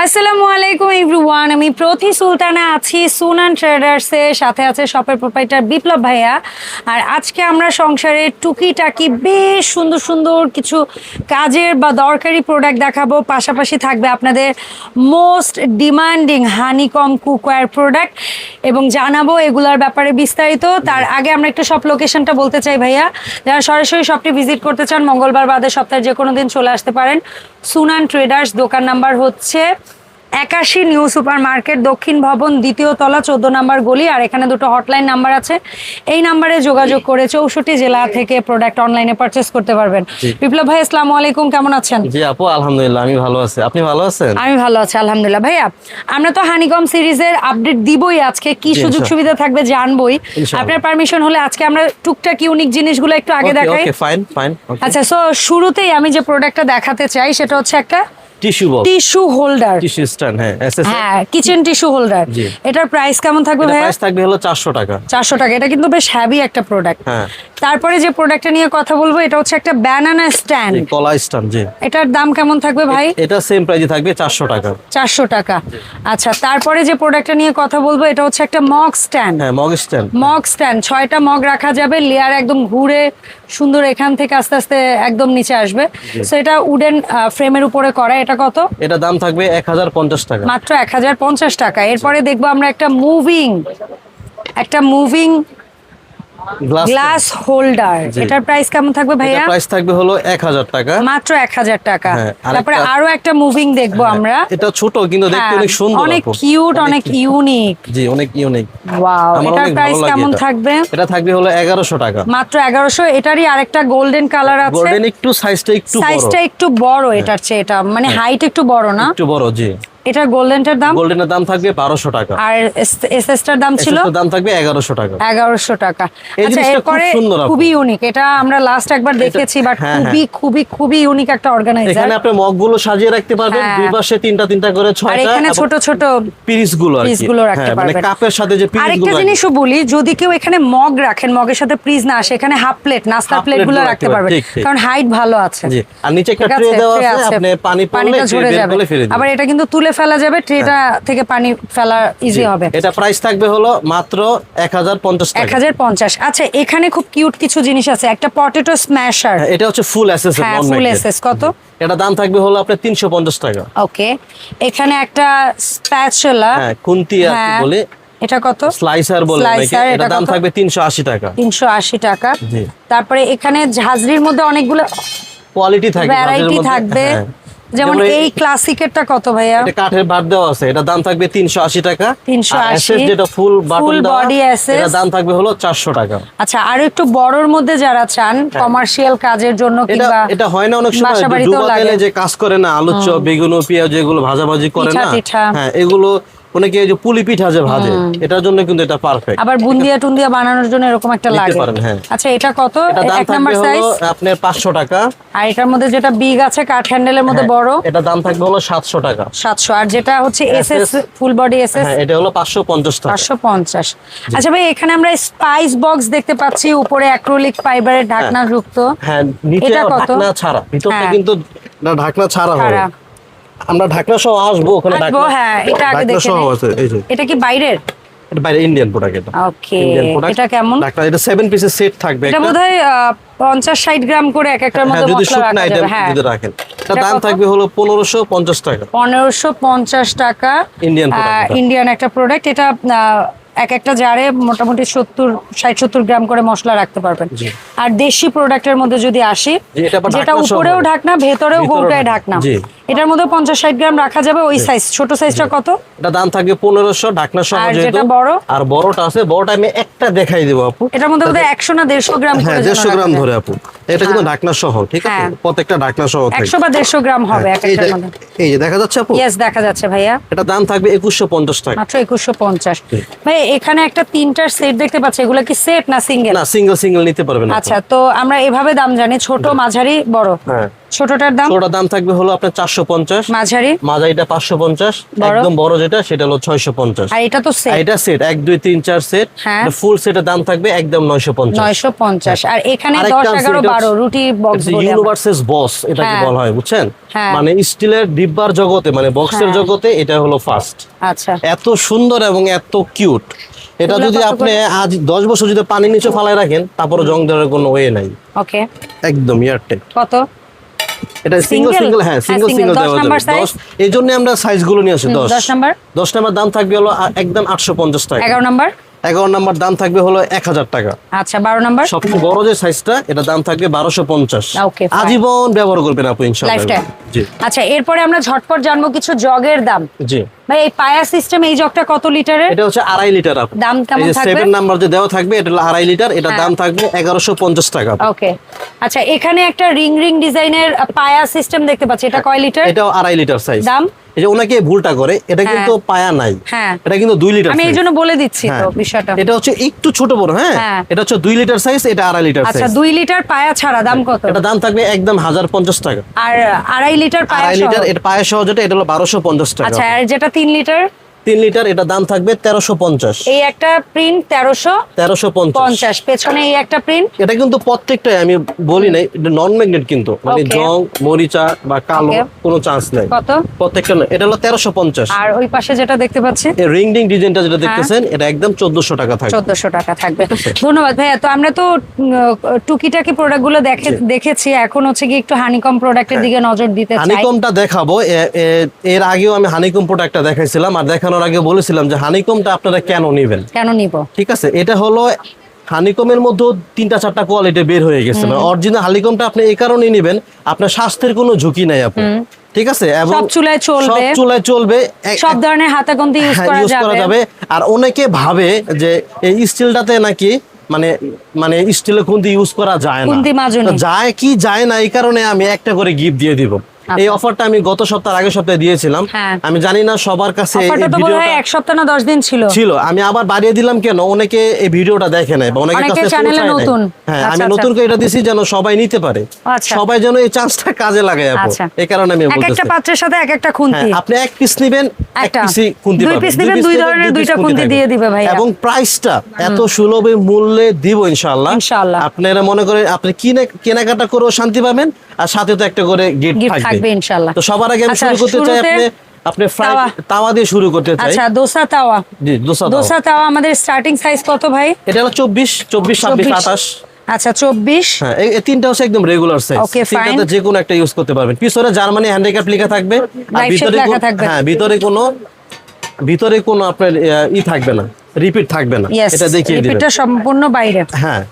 আসসালামু আলাইকুম, এভরিওয়ান। আমি প্রতি সুলতানা আছি সুনান ট্রেডার্সের সাথে আছে শপের প্রোপাইটার বিপ্লব ভাইয়া। আর আজকে আমরা সংসারের টুকিটাকি বেশ সুন্দর সুন্দর কিছু কাজের বা দরকারি প্রোডাক্ট দেখাবো। পাশাপাশি থাকবে আপনাদের most demanding honeycomb cookware product এবং জানাব এগুলার ব্যাপারে বিস্তারিত। তার আগে আমরা একটু সব লোকেশনটা বলতে চাই ভাইয়া। যারা সরাসরি শপটি ভিজিট করতে চান, মঙ্গলবার বাদে সপ্তাহে যে কোনো দিন চলে আসতে পারেন। সুনান ট্রেডার্স, দোকান নাম্বার হচ্ছে একাশি নিউ সুপার মার্কেট দক্ষিণ ভবন দ্বিতীয় তলা চোদ্দ নাম্বার গলি আর এখানে দুটো হটলাইন নাম্বার আছে। এই নাম্বারে যোগাযোগ করে চৌষট্টি জেলা থেকে প্রোডাক্ট অনলাইনে পারচেস করতে পারবেন। বিপ্লব ভাই আসসালামু আলাইকুম কেমন আছেন? জি আপু আলহামদুলিল্লাহ আমি ভালো আছি। আপনি ভালো আছেন? আমি ভালো আছি আলহামদুলিল্লাহ। ভাইয়া আমরা তো হানিকম সিরিজের আপডেট দিবই আজকে। কি সুযোগ সুবিধা থাকবে জানবই। আপনার পারমিশন হলে আজকে আমরা টুকটাক ইউনিক জিনিসগুলো একটু আগে দেখাই। ফাইন ফাইন আচ্ছা সো শুরুতেই আমি যে প্রোডাক্টটা দেখাতে চাই সেটা হচ্ছে একটা tissue box. Tissue holder. Tissue stand হ্যাঁ হ্যাঁ কিচেন টিস্যু হোল্ডার। এটার প্রাইস কেমন থাকবে এটা প্রাইস থাকবে হলো 400 টাকা। চারশো টাকা। এটা কিন্তু বেশ হ্যাভি একটা প্রোডাক্ট হ্যাঁ। তারপরে যে প্রোডাক্টটা নিয়ে কথা বলব এটা হচ্ছে একটা ব্যানানা স্ট্যান্ড কলা স্ট্যান্ড জি। এটার দাম কেমন থাকবে ভাই? এটা সেম প্রাইসে থাকবে 400 টাকা। চারশো টাকা। আচ্ছা তারপরে যে প্রোডাক্টটা নিয়ে কথা বলব এটা হচ্ছে একটা মগ স্ট্যান্ড হ্যাঁ মগ স্ট্যান্ড মগ স্ট্যান্ড ছয়টা মগ রাখা যাবে লেয়ার একদম ঘুরে সুন্দর এখান থেকে আস্তে আস্তে একদম নিচে আসবে। সো এটা উডেন ফ্রেমের উপরে করা। এটা কত? এটা দাম থাকবে 1050 টাকা। মাত্র এক হাজার পঞ্চাশ টাকা। এরপরে দেখব আমরা একটা মুভিং একটা মুভিং গ্লাস হোল্ডার এটার প্রাইস কেমন থাকবে ভাইয়া? প্রাইস থাকবে হলো 1000 টাকা। মাত্র এক হাজার টাকা। হ্যাঁ, তারপরে আরও একটা মুভিং দেখব আমরা। এটা ছোট কিন্তু দেখতে হ্যাঁ, অনেক সুন্দর অনেক কিউট অনেক ইউনিক জি অনেক ইউনিক ওয়াও এটার প্রাইস কেমন থাকবে? এটা থাকবে হলো 1100 টাকা। মাত্র এগারোশো। এটারই আরেকটা গোল্ডেন কালার আছে। গোল্ডেন একটু সাইজটা একটু বড়। সাইজটা একটু বড় এটার চেয়ে এটা মানে হাইট একটু বড় না? একটু বড় জি। এটার গোল্ডেনটার দাম? গোল্ডেনের দাম থাকবে 1200 টাকা। আর এসএসটার দাম ছিল? এসএসটার দাম থাকবে 1100 টাকা। এগারোশো টাকা। আচ্ছা এরপরে খুবই ইউনিক এটা আমরা লাস্ট একবার দেখেছি বাট হ্যাঁ, খুবই খুবই খুবই ইউনিক একটা অর্গানাইজার এখানে আপনি মগগুলো সাজিয়ে রাখতে পারবেন হ্যাঁ। দুই পাশে তিনটা তিনটা করে আর এখানে ছোট ছোট পিরিসগুলো আর কি। পিসগুলো রাখতে হ্যাঁ, মানে কাপের সাথে যে পিরিস আরেকটা জিনিসও বলি যদি কেউ এখানে মগ রাখেন মগের সাথে প্রিজ না আসে এখানে হাফ প্লেট নাস্তার Half প্লেটগুলো গুলো রাখতে পারবেন। পারবেন। কারণ হাইট ভালো আছে। জি। আর নিচে একটা ট্রে দেওয়া আছে। আপনি পানি পড়লে আবার এটা কিন্তু তুলে ফেলা যাবে ট্রেটা থেকে পানি ফেলা ইজি হবে। এটা প্রাইস থাকবে হলো মাত্র 1050 এক টাকা। হাজার পঞ্চাশ। আচ্ছা এখানে খুব কিউট কিছু জিনিস আছে। একটা পটেটো স্ম্যাশার হ্যাঁ, এটা হচ্ছে ফুল এসএস হ্যাঁ ফুল এসএস কত? এটা দাম থাকবে হলো আপনার 350 টাকা। ওকে। এখানে একটা স্প্যাচুলা হ্যাঁ খুন্তি আর কি হ্যাঁ। বলে। এটা কত? স্লাইসার বলে নাকি এটা দাম থাকবে 380 টাকা। তিনশো আশি টাকা। জি। তারপরে এখানে ঝাজরির মধ্যে অনেকগুলো কোয়ালিটি থাকবে ভ্যারাইটি থাকবে। হ্যাঁ। যেমন এই ক্লাসিকেরটা কত ভাইয়া? এটা কাঠের বার দেওয়া আছে। এটা দাম থাকবে 380 টাকা। 380 যেটা ফুল বাটন বডি এটা দাম থাকবে হলো 400 টাকা। আচ্ছা আর একটু বড়র মধ্যে যারা চান কমার্শিয়াল কাজের জন্য হ্যাঁ। কিংবা এটা হয় না অনেক সময় ডুবা তেলে যে কাজ করে না আলু চপ বেগুন পেঁয়াজ যেগুলো ভাজাভাজি করে না। হ্যাঁ এগুলো অনেকে এই যে পুলি পিঠা যে ভাজে এটার জন্য কিন্তু এটা পারফেক্ট আবার বুন্দিয়া টুন্দিয়া বানানোর জন্য এরকম একটা লাগে। হ্যাঁ। আচ্ছা এটা কত? এক নাম্বার সাইজ আপনার 500 টাকা। আর এটার মধ্যে যেটা বিগ আছে কাঠ হ্যান্ডেলের মধ্যে হ্যাঁ, বড়? এটা দাম থাকবে হলো 700 টাকা। সাতশো। আর যেটা হচ্ছে এসএস ফুল বডি এসএস হ্যাঁ এটা হলো 550 টাকা। পাঁচশো পঞ্চাশ। আচ্ছা ভাই এখানে আমরা স্পাইস বক্স দেখতে পাচ্ছি উপরে অ্যাক্রোলিক ফাইবারের ঢাকনা যুক্ত হ্যাঁ নিচে এটা কত? ঢাকনা ছাড়া। ভিতরটা হ্যাঁ। কিন্তু না ঢাকনা ছাড়া হবে। ছাড়া। আমরা ঢাকনা সহ আসব ওখানে ঢাকনা। হ্যাঁ, এটা আগে দেখে সহ আছে এই যে। এটা কি বাইরের? এটা বাইরে ইন্ডিয়ান প্রোডাক্ট এটা। ওকে এটা কেমন? ঢাকনা এটা 7 পিসের সেট থাকবে এটা একটা। বোধ হয় পঞ্চাশ ষাট গ্রাম করে এক একটার হ্যাঁ মধ্যে যদি আইটেম হ্যাঁ। যদি রাখেন। এটা দাম থাকবে হলো 1550 টাকা। পনেরোশো পঞ্চাশ টাকা ইন্ডিয়ান ইন্ডিয়ান একটা প্রোডাক্ট এটা এক একটা জারে মোটামুটি সত্তর ষাট সত্তর গ্রাম করে মশলা রাখতে পারবেন। আর দেশি প্রোডাক্টের মধ্যে যদি আসি যেটা উপরেও ঢাকনা ভেতরেও গোটায় ঢাকনা। এটার মধ্যে পঞ্চাশ ষাট গ্রাম রাখা যাবে ওই সাইজ ছোট সাইজটা কত? এটা দাম থাকবে 1500 ঢাকনা সহ যেটা বড়? আর বড়টা আছে বড়টা আমি একটা দেখাই দেব আপু। এটার মধ্যে বোধহয় একশো না দেড়শো গ্রাম হ্যাঁ 150 গ্রাম ধরে আপু। এটা কিন্তু হ্যাঁ। ঢাকনা সহ ঠিক আছে? হ্যাঁ। প্রত্যেকটা ঢাকনা সহ থাকে একশো বা দেড়শো গ্রাম হবে এক হ্যাঁ, এই যে- মধ্যে। এই যে দেখা যাচ্ছে আপু? यस দেখা যাচ্ছে ভাইয়া। এটা দাম থাকবে 2150 টাকা। মাত্র একুশশো পঞ্চাশ। ভাই এখানে একটা তিনটার সেট দেখতে পাচ্ছি। এগুলো কি সেট না সিঙ্গেল না সিঙ্গেল সিঙ্গেল নিতে পারবেন আচ্ছা তো আমরা এভাবে দাম জানি ছোট মাঝারি বড়। হ্যাঁ। ছোটটার দাম? ছোটটার দাম থাকবে হলো আপনার চারশো পঞ্চাশ। মাঝারি? মাঝারিটা পাঁচশো পঞ্চাশ। বড়? একদম বড় যেটা সেটা হলো ছয়শো পঞ্চাশ। আর এটা তো সেট এটা সেট এক দুই তিন চার সেট হ্যাঁ। ফুল সেটের দাম থাকবে একদম নয়শো পঞ্চাশ। নয়শো পঞ্চাশ। আর এখানে আরেকটা দশ আছে, এগারো এটা বারো হচ্ছে- রুটি বক্স ইউনিভার্সেস বস এটাকে হ্যাঁ। বলা হয় বুঝছেন? হ্যাঁ। মানে স্টিলের ডিব্বার জগতে মানে বক্সের হ্যাঁ। জগতে এটা হলো ফার্স্ট আচ্ছা। এত সুন্দর এবং এত কিউট এটা যদি আপনি আজ দশ বছর যদি পানি নিচে ফালায় রাখেন তারপরে জং দেওয়ার কোনো ওয়ে নাই। ওকে একদম ইয়ারটেক। কত? এটা সিঙ্গেল সিঙ্গেল হ্যাঁ হ্যাঁ, সিঙ্গেল সিঙ্গেল দশ দেওয়া যাবে। size? দশ এই জন্য আমরা সাইজগুলো নিয়ে আসি হুম, দশ। দশ নাম্বার দশ নাম্বার দাম থাকবে হলো একদম আটশো পঞ্চাশ টাকা। এগারো নাম্বার এগারো নাম্বার দাম থাকবে হলো এক হাজার টাকা। আচ্ছা বারো নাম্বার? সবচেয়ে বড় যে সাইজটা এটা দাম থাকবে বারোশো পঞ্চাশ। আজীবন ব্যবহার করবেন আপু ইনশাল্লাহ আচ্ছা এরপরে আমরা ঝটপট জানব কিছু জগের দাম। জি। ভাই এই পায়া সিস্টেম এই জগটা কত লিটারের? এটা হচ্ছে আড়াই লিটার আপু। দাম কেমন থাকবে? সেভেন নাম্বার যে দেওয়া থাকবে এটা আড়াই লিটার এটা হ্যাঁ। দাম থাকবে এগারোশো পঞ্চাশ টাকা ওকে। আচ্ছা এখানে একটা রিং রিং ডিজাইনের পায়া সিস্টেম দেখতে পাচ্ছি এটা কয় লিটার? এটাও আড়াই লিটার সাইজ দাম? এই যে ওনাকে ভুলটা করে এটা হ্যাঁ। কিন্তু পায়া নাই। হ্যাঁ। এটা কিন্তু দুই লিটার আমি এই জন্য বলে দিচ্ছি তো হ্যাঁ। বিষয়টা। এটা হচ্ছে একটু ছোট বড় হ্যাঁ। এটা হচ্ছে দুই লিটার সাইজ এটা আড়াই লিটার আচ্ছা দুই লিটার পায়া ছাড়া দাম কত? এটা দাম থাকবে একদম হাজার পঞ্চাশ টাকা। আর আড়াই লিটার পায়া লিটার এটা পায়া সহ যেটা এটা হলো বারোশো পঞ্চাশ টাকা। আচ্ছা আর যেটা তিন লিটার? তিন লিটার এটা দাম থাকবে তেরোশো পঞ্চাশ। এই একটা প্রিন্ট তেরোশো তেরোশো পঞ্চাশ। পেছনে এই একটা প্রিন্ট এটা কিন্তু প্রত্যেকটাই আমি বলি নাই এটা নন ম্যাগনেট কিন্তু। মানে জং মরিচা বা কালো কোনো চান্স নাই। কত? প্রত্যেকটা না এটা হলো তেরোশো পঞ্চাশ। আর ওই পাশে যেটা দেখতে পাচ্ছি? রিং ডিং ডিজাইনটা যেটা দেখতেছেন এটা একদম চোদ্দশো টাকা থাকবে। চোদ্দশো টাকা থাকবে। ধন্যবাদ ভাইয়া। তো আমরা তো টুকিটাকি প্রোডাক্টগুলো দেখে দেখেছি। এখন হচ্ছে কি একটু হানিকম প্রোডাক্টের দিকে নজর দিতে হানিকমটা দেখাবো। এর আগেও আমি হানিকম প্রোডাক্টটা দেখাইছিলাম। আর দেখানোর আগে বলেছিলাম যে হানিকমটা আপনারা কেন নেবেন? কেন নিব? ঠিক আছে এটা হলো হানিকমের মধ্যে তিনটা চারটা কোয়ালিটি বের হয়ে গেছে। অরিজিনাল হানিকমটা আপনি এই কারণে নেবেন আপনার স্বাস্থ্যের কোনো ঝুঁকি নাই আপু। ঠিক আছে এবং সব চুলায় চলবে। সব চুলায় চলবে। সব ধরনের হাতাগন্তি ইউজ হ্যাঁ, করা যাবে। আর অনেকে ভাবে যে এই স্টিলটাতে নাকি মানে মানে স্টিলের খুন্তি ইউজ করা যায় না। যায় কি যায় না এই কারণে আমি একটা করে গিফট দিয়ে দিব। এই অফারটা আমি গত সপ্তাহ আগের সপ্তাহে দিয়েছিলাম হ্যাঁ। আমি জানি না সবার কাছে এক সপ্তাহ না দশ দিন ছিল ছিল আমি আবার বাড়িয়ে দিলাম কেন অনেকে এই ভিডিওটা দেখে নাই বা অনেকের অনেকে কাছে। নতুন। হ্যাঁ আচ্ছা, আমি আচ্ছা। নতুন করে এটা দিছি যেন সবাই নিতে পারে আচ্ছা। সবাই যেন এই চান্সটা কাজে লাগায় আপু আচ্ছা এই কারণে আমি বলতেছি একটা পাত্রের সাথে এক একটা হ্যাঁ, খুন্তি আপনি এক পিস নেবেন এক একটা। পিসই খুন্তি দুই piece নিবেন, দুই ধরনের দুইটা খুন্তি দিয়ে দিবে ভাইয়া। এবং প্রাইসটা এত সুলভে মূল্যে দিব ইনশাআল্লাহ ইনশাআল্লাহ। আপনারা মনে করেন আপনি কিনে কেনাকাটা করেও শান্তি পাবেন আর সাথে তো একটা করে গিফট থাকবে থাকবে ইনশাআল্লাহ। তো সবার আগে আমি আচ্ছা, শুরু করতে চাই আপনি আপনি ফ্রাই তাওয়া। দিয়ে শুরু করতে চাই। আচ্ছা দোসা তাওয়া। জি দোসা তাওয়া। দোসা তাওয়া আমাদের স্টার্টিং সাইজ কত ভাই? এটা হলো চব্বিশ চব্বিশ ছাব্বিশ 24 আচ্ছা চব্বিশ। হ্যাঁ এই তিনটা হচ্ছে একদম রেগুলার সাইজ. তিনটাতে যে কোনো একটা ইউজ করতে পারবেন। পিছনে জার্মানি হ্যান্ডিক্যাপ লেখা থাকবে। আর ভিতরে হ্যাঁ ভিতরে কোনো ভিতরে কোনো আপনার ই থাকবে না। রিপিট থাকবে না। এটা দেখিয়ে দিবেন। রিপিটটা সম্পূর্ণ বাইরে। হ্যাঁ।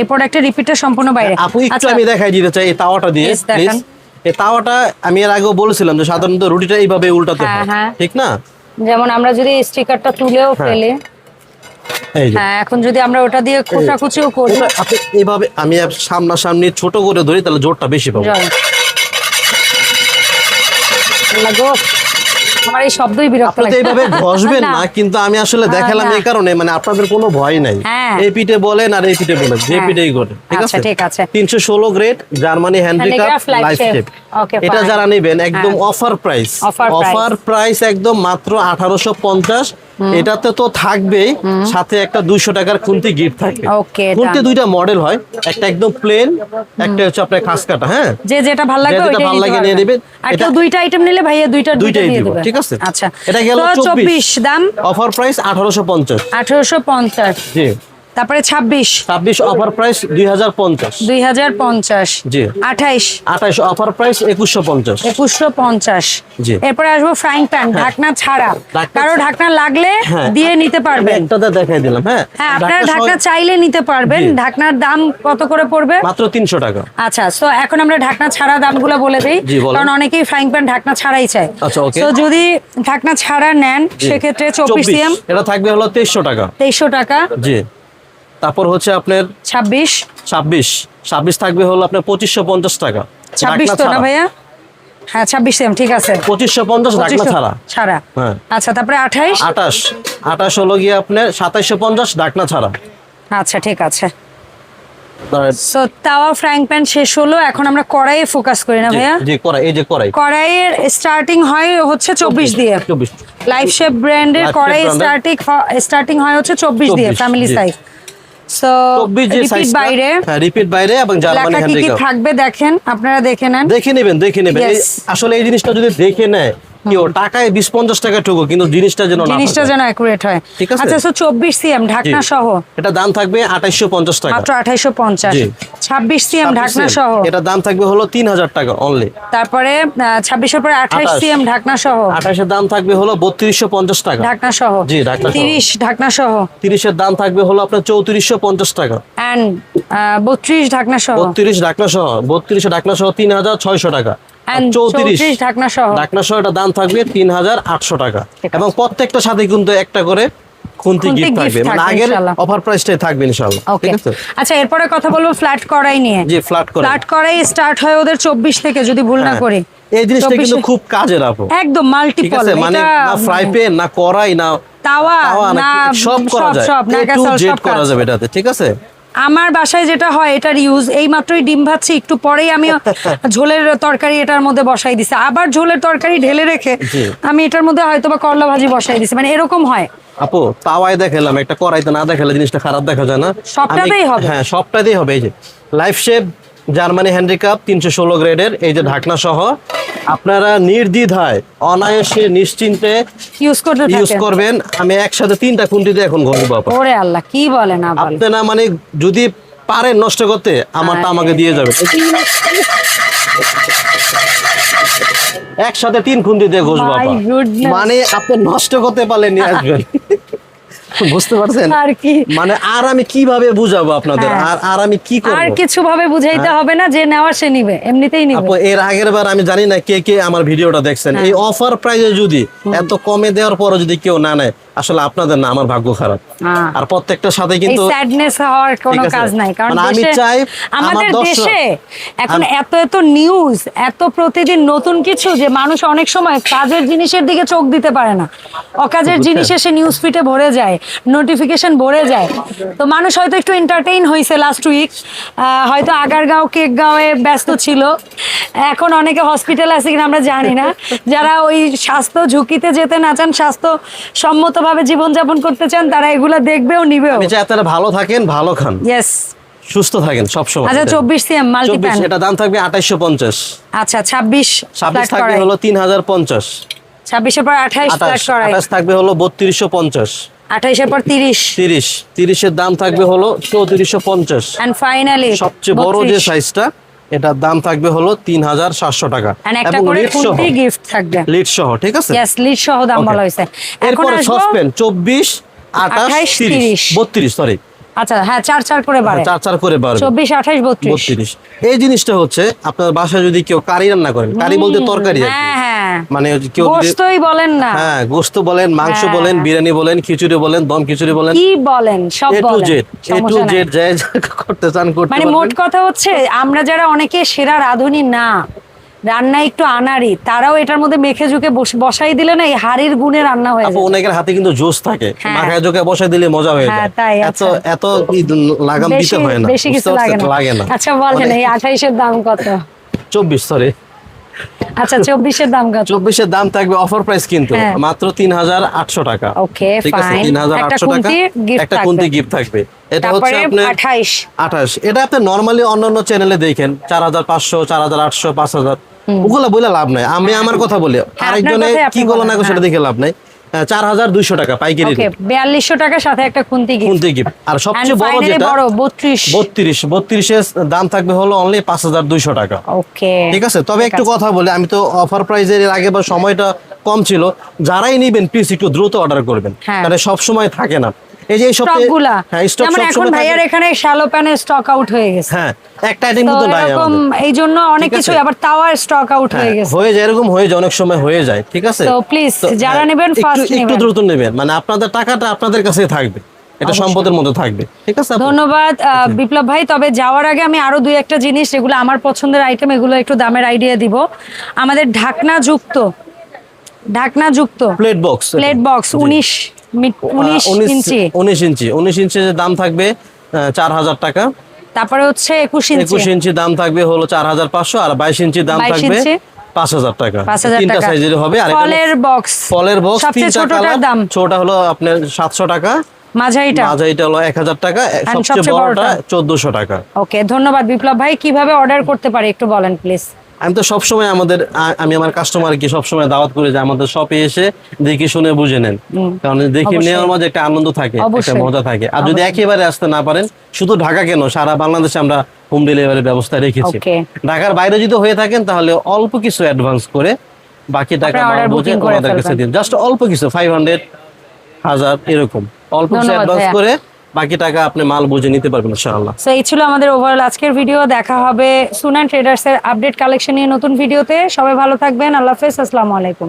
এই প্রোডাক্টের রিপিটটা সম্পূর্ণ বাইরে। আপু একটু আচ্ছা, আমি দেখাই দিতে চাই এই তাওয়াটা দিয়ে প্লিজ। এই তাওয়াটা আমি এর আগেও বলেছিলাম যে সাধারণত রুটিটা এইভাবে উল্টাতে হ্যাঁ, হয় হ্যাঁ। ঠিক না? যেমন আমরা যদি স্টিকারটা তুলেও ফেলে এই যে। হ্যাঁ এখন যদি আমরা ওটা দিয়ে খোঁচাখুচিও করি। আপনি এইভাবে আমি সামনাসামনি ছোট করে ধরি তাহলে জোরটা বেশি পাবো। আমার এই শব্দই বিরক্ত লাগে এইভাবে ঘষবেন না কিন্তু আমি আসলে দেখালাম এই কারণে মানে আপনাদের কোনো ভয় নাই হ্যাঁ। এই পিঠে বলেন আর এই পিঠে বলেন যে হ্যাঁ। পিঠেই করে ঠিক আচ্ছা, আছে ঠিক আছে। তিনশো ষোলো grade Germany handicraft life. Shape এটা যারা নেবেন একদম। অফার প্রাইস অফার প্রাইস একদম মাত্র আঠারোশো পঞ্চাশ এটাতে তো থাকবেই সাথে একটা দুইশো টাকার খুন্তি গিফট থাকে খুনতি দুইটা মডেল হয় একটা একদম প্লেন একটা হচ্ছে আপনার খাস কাটা হ্যাঁ? যে যেটা ভালো লাগে ওইটা যেটা ভালো লাগে নিয়ে নেবেন। এটা- দুইটা আইটেম নিলে ভাইয়া দুইটা দুইটা দুইটাই দিব ঠিক আছে? আচ্ছা। এটা গেল তো চব্বিশ। দাম? অফার প্রাইস আঠারোশো পঞ্চাশ। আঠারোশো পঞ্চাশ। জি। তারপরে ছাব্বিশ। ছাব্বিশ অফার প্রাইস দুই হাজার পঞ্চাশ। দুই হাজার পঞ্চাশ। জি। আঠাইশ। আঠাইশ অফার প্রাইস একুশশো পঞ্চাশ। একুশশো পঞ্চাশ। জি। এরপরে আসব ফ্রাইং প্যান ঢাকনা ছাড়া। কারও ঢাকনা লাগলে হ্যাঁ। দিয়ে নিতে পারবেন। একটাতে দেখাই দিলাম হ্যাঁ। হ্যাঁ আপনারা ঢাকনা চাইলে নিতে পারবেন। ঢাকনার দাম কত করে পড়বে? মাত্র তিনশো টাকা। আচ্ছা তো এখন আমরা ঢাকনা ছাড়া দামগুলো বলে দিই। কারণ অনেকেই ফ্রাইং প্যান ঢাকনা ছাড়াই চায়। আচ্ছা। তো যদি ঢাকনা ছাড়া নেন সেক্ষেত্রে চব্বিশ সিএম। এটা থাকবে হলো তেইশশো টাকা। তেইশশো টাকা। জি। তারপর হচ্ছে আপনার ছাব্বিশ। ছাব্বিশ। ছাব্বিশ থাকবে হলো আপনার পঁচিশশো পঞ্চাশ টাকা। ছাব্বিশ তো না ভাইয়া? হ্যাঁ ছাব্বিশ সিএম ঠিক আছে। পঁচিশশো পঞ্চাশ ঢাকনা ছাড়া। ছাড়া। হ্যাঁ। আচ্ছা তারপরে আঠাইশ? আটাশ আটাশ হলো গিয়ে আপনার সাতাইশশো পঞ্চাশ ঢাকনা ছাড়া। আচ্ছা ঠিক আছে। সো তাওয়া প্যান শেষ হলো। এখন আমরা কড়াইয়ে ফোকাস করি না ভাইয়া? যে কড়াই এই যে কড়াই। কড়াইয়ের স্টার্টিং হয় হচ্ছে চব্বিশ। দিয়ে। চব্বিশ। লাইফ শেপ ব্র্যান্ডের কড়াই স্টার্টিং স্টার্টিং হয় হচ্ছে চব্বিশ দিয়ে ফ্যামিলি। সাইজ সো রিপিট বাইরে। হ্যাঁ রিপিট বাইরে এবং জার্মানি থাকবে দেখেন আপনারা দেখে নেন। দেখে নেবেন দেখে নেবেন। আসলে এই জিনিসটা যদি দেখে নেয় কেউ টাকায় বিশ পঞ্চাশ টাকা ঠুকো কিন্তু জিনিসটা যেন না জিনিসটা যেন অ্যাকুরেট হয়। ঠিক আছে? আচ্ছা সিএম ঢাকনা সহ। এটা দাম থাকবে আঠাইশশো পঞ্চাশ টাকা। মাত্র আঠাইশো পঞ্চাশ। জি। ছাব্বিশ সিএম ঢাকনা সহ। এটা দাম থাকবে হলো তিন হাজার টাকা অনলি তারপরে ছাব্বিশের পরে আঠাইশ আঠাশ। সিএম ঢাকনা সহ। আঠাশের দাম থাকবে হলো বত্রিশশো পঞ্চাশ টাকা। ঢাকনা সহ। জি, ঢাকনা সহ। তিরিশ ঢাকনা সহ। তিরিশের দাম থাকবে হলো আপনার চৌত্রিশশো পঞ্চাশ টাকা। অ্যান্ড বত্রিশ ঢাকনা সহ। বত্রিশ ডাকনা সহ। বত্রিশে ডাকনা সহ তিন হাজার ছয়শো টাকা। অ্যান্ড চৌত্রিশ। চৌত্রিশ ঢাকনা সহ। ডাকনা সহ এটা দাম থাকবে তিন হাজার আটশো টাকা। এবং প্রত্যেকটা সাথে কিন্তু একটা করে খুন্তি খুন্তি গিফট থাকবে। মানে আগের অফার প্রাইসটাই থাকবে ইনশাল্লাহ। ঠিক আছে? আচ্ছা এরপরে কথা বলব ফ্ল্যাট কড়াই নিয়ে। জি ফ্ল্যাট করে ফ্ল্যাট কড়াই স্টার্ট হয় ওদের চব্বিশ থেকে যদি ভুল না হ্যাঁ। করি। এই জিনিসটা 24 কিন্তু খুব কাজের আপু। একদম মাল্টিপল মানে না ফ্রাই প্যান না তাওয়া না সব করা যায়। সব না করা যাবে এটাতে ঠিক আছে? আমার বাসায় যেটা হয় এটার ইউজ এই মাত্রই ডিম ভাজছি একটু পরেই আমি ঝোলের তরকারি এটার মধ্যে বসাই দিছি। আবার ঝোলের তরকারি ঢেলে রেখে আমি এটার মধ্যে হয়তো বা করলা ভাজি বসাই দিছি। মানে এরকম হয়। আপু তাওয়ায় দেখালাম একটা কড়াইতে না দেখালে জিনিসটা খারাপ দেখা যায় না। সবটাতেই হবে। হ্যাঁ সবটাতেই হবে। এই যে লাইফ শেপ জার্মানি হ্যান্ডিক্যাপ তিনশো ষোলো গ্রেডের এই যে ঢাকনা সহ। আপনারা নির্দ্বিধায় অনায়াসে নিশ্চিন্তে ইউজ করতে ইউজ করবেন। আমি একসাথে তিনটা খুন্তিতে এখন আপা ওরে আল্লাহ কি বলে না বলে আপনারা মানে যদি পারেন নষ্ট করতে আমারটা আমাকে দিয়ে যাবে। একসাথে তিন খুন্তি দিয়ে ঘষবো. মানে আপনি নষ্ট করতে পারলে নিয়ে আসবেন। বুঝতে পারছেন? আর কি। মানে আর আমি কীভাবে বুঝাবো আপনাদের? হ্যাঁ। আর আর আমি কি করব? আর কিছু ভাবে বুঝাইতে হবে না যে নেওয়া সে নিবে এমনিতেই নিবে। আপু এর আগের বার আমি জানি না কে কে আমার ভিডিওটা দেখছেন। হ্যাঁ। এই অফার প্রাইজে যদি এত কমে দেওয়ার পরও যদি কেউ না নেয় আসলে আপনাদের না আমার ভাগ্য খারাপ। হ্যাঁ। আর প্রত্যেকটার সাথে কিন্তু স্যাডনেস হওয়ার কোনো কাজ নাই কারণ মানে আমি চাই আমাদের দেশে এখন এত এত নিউজ এত প্রতিদিন নতুন কিছু যে মানুষ অনেক সময় কাজের জিনিসের দিকে চোখ দিতে পারে না। অকাজের জিনিসে সে নিউজ ফিটে ভরে যায়। নোটিফিকেশন ভরে যায়। তো মানুষ হয়তো একটু এন্টারটেইন হয়েছে লাস্ট উইক হয়তো আগারগাঁও কেকগাঁওয়ে ব্যস্ত ছিল। এখন অনেকে হসপিটাল আছে কিনা আমরা জানি না। যারা ওই স্বাস্থ্য ঝুঁকিতে যেতে না চান স্বাস্থ্য সম্মতভাবে জীবনযাপন করতে চান তারা এগুলা দেখবেও নিবেও। আপনারা ভালো থাকেন ভালো খান। ইয়েস সুস্থ থাকেন সবসময়। আচ্ছা চব্বিশ সিএম মাল্টি প্যান এটা দাম থাকবে আঠাইশশো পঞ্চাশ। আচ্ছা ছাব্বিশ ছাব্বিশ ফ্ল্যাট থাকবে হলো তিন হাজার পঞ্চাশ। ছাব্বিশের পর আঠাইশ আঠাশ ফ্ল্যাট করাই আঠাশ থাকবে হলো বত্রিশশো পঞ্চাশ এর পর তিরিশ। তিরিশ। তিরিশের দাম থাকবে হলো চৌত্রিশশো পঞ্চাশ। এন্ড ফাইনালি সবচেয়ে বড় যে সাইজটা এটার দাম থাকবে হলো তিন হাজার সাতশো টাকা। একটা এবং লিড সহ। গিফট থাকবে। লিড সহ ঠিক আছে? यस লিড সহ দাম. বলা হয়েছে। এখন আসবে আসব সসপেন চব্বিশ আঠাশ 28, তিরিশ। 30 বত্রিশ সরি আচ্ছা হ্যাঁ চার চার করে বাড়ে। চার চার করে বাড়বে। চব্বিশ আঠাইশ বত্রিশ। বত্রিশ। এই জিনিসটা হচ্ছে আপনার বাসায় যদি কেউ কারি রান্না করেন কারি বলতে তরকারি। হ্যাঁ হ্যাঁ। মানে কেউ গোস্তই বলেন না। হ্যাঁ গোস্ত বলেন মাংস। বলেন বিরিয়ানি বলেন খিচুড়ি বলেন দম খিচুড়ি বলেন। কি বলেন সব A to Z A to Z যাই করতে চান করতে মানে মোট কথা হচ্ছে আমরা যারা অনেকে সেরা রাঁধুনি না রান্না একটু আনারি তারাও এটার মধ্যে মেখে ঝুঁকে বসাই দিলে না এই হাড়ির গুণে রান্না হয়ে যায়। অনেকের হাতে কিন্তু জোস থাকে। মাখা ঝুঁকে বসাই দিলে মজা হয়ে হ্যাঁ, যায়। তাই, এত আচ্ছা। এত লাগাম দিতে হয় না। বেশি কিছু লাগে না। আচ্ছা বলেন এই আঠাইশের দাম কত? চব্বিশ সরি আচ্ছা চব্বিশের দাম কত? চব্বিশের দাম থাকবে অফার প্রাইস কিন্তু হ্যাঁ। মাত্র তিন হাজার আটশো টাকা। ওকে ঠিক আছে? টাকা একটা কুন্তি গিফট থাকবে। এটা হচ্ছে আপনার এটা আপনি নর্মালি অন্যান্য চ্যানেলে দেখেন চার হাজার পাঁচশো চার হাজার আটশো পাঁচ হাজার। ওগুলো বলে লাভ নাই। আমি আমার কথা বলি। আরেকজনে কথাই কি বলো না সেটা হ্যাঁ। দেখে লাভ নাই। চার হাজার দুইশো টাকা পাইকারি ওকে বিয়াল্লিশশো টাকার সাথে একটা খুন্তি গিফট কুন্তি গিফট আর সবচেয়ে বড় যেটা বড় বত্রিশ। বত্রিশ বত্রিশের দাম থাকবে হলো অনলি পাঁচ হাজার দুইশো টাকা। ওকে ঠিক আছে? তবে একটু কথা বলি আমি তো অফার প্রাইজের আগে বা সময়টা কম ছিল। যারাই নিবেন প্লিজ একটু দ্রুত অর্ডার করবেন। মানে কারণ সব সময় থাকে না। এই যে গুলা হ্যাঁ যেমন এখন ভাইয়ার এখানে শ্যালো প্যানে স্টক আউট হয়ে গেছে। হ্যাঁ একটা আইটেম কিন্তু নাই এরকম আমাদের। এই জন্য অনেক কিছু আবার তাওয়ার স্টক আউট হ্যাঁ, হয়ে গেছে। হয়ে যায় এরকম হয়ে যায় অনেক সময় হয়ে যায় ঠিক আছে? তো তো, যারা হ্যাঁ, নেবেন একটু- first একটু দ্রুত নেবেন মানে আপনাদের টাকাটা আপনাদের কাছেই থাকবে এটা সম্পদের মধ্যে থাকবে ঠিক আছে ধন্যবাদ বিপ্লব ভাই তবে যাওয়ার আগে আমি আরও দুই একটা জিনিস যেগুলো আমার পছন্দের আইটেম এগুলো একটু দামের আইডিয়া দিব। আমাদের ঢাকনা যুক্ত ঢাকনা যুক্ত। প্লেট বক্স প্লেট বক্স উনিশ উনিশ ইঞ্চি। উনিশ ইঞ্চি। উনিশ ইঞ্চি দাম থাকবে চার হাজার টাকা। তারপরে হচ্ছে একুশ ইঞ্চি। একুশ ইঞ্চি দাম থাকবে হলো চার হাজার পাঁচশো আর বাইশ ইঞ্চি দাম থাকবে? পাঁচ হাজার টাকা। তিনটা সাইজের হবে। আর ফলের বক্স ফলের বক্স তিনটা ছোটটার কালার দাম। ছোটটা হলো আপনার সাতশো টাকা। মাঝারিটা। মাঝারিটা হলো এক হাজার টাকা। সবচেয়ে বড়টা বড়টা? চোদ্দশো টাকা। ওকে ধন্যবাদ বিপ্লব ভাই। কীভাবে অর্ডার করতে পারি একটু বলেন প্লিজ আমি তো সবসময় আমাদের আমি আমার কাস্টমারকে সবসময় দাওয়াত করি যে আমাদের শপে এসে দেখে শুনে বুঝে নেন। কারণ দেখে নেওয়ার মাঝে একটা আনন্দ থাকে একটা মজা থাকে। আর যদি একেবারে আসতে না পারেন শুধু ঢাকা কেন? সারা বাংলাদেশে আমরা হোম ডেলিভারির ব্যবস্থা রেখেছি। ঢাকার বাইরে যদি হয়ে থাকেন তাহলে অল্প কিছু অ্যাডভান্স করে বাকি টাকা বুঝে আমাদের কাছে। দিন। জাস্ট অল্প কিছু ফাইভ হান্ড্রেড হাজার এরকম। অল্প কিছু অ্যাডভান্স করে বাকি টাকা আপনি মাল বুঝে নিতে পারবেন ইনশাআল্লাহ। সো এই ছিল আমাদের ওভারঅল আজকের ভিডিও দেখা হবে সুনান ট্রেডার্স এর আপডেট কালেকশন নিয়ে নতুন ভিডিওতে সবাই ভালো থাকবেন। আল্লাহ হাফেজ। আসসালামু আলাইকুম।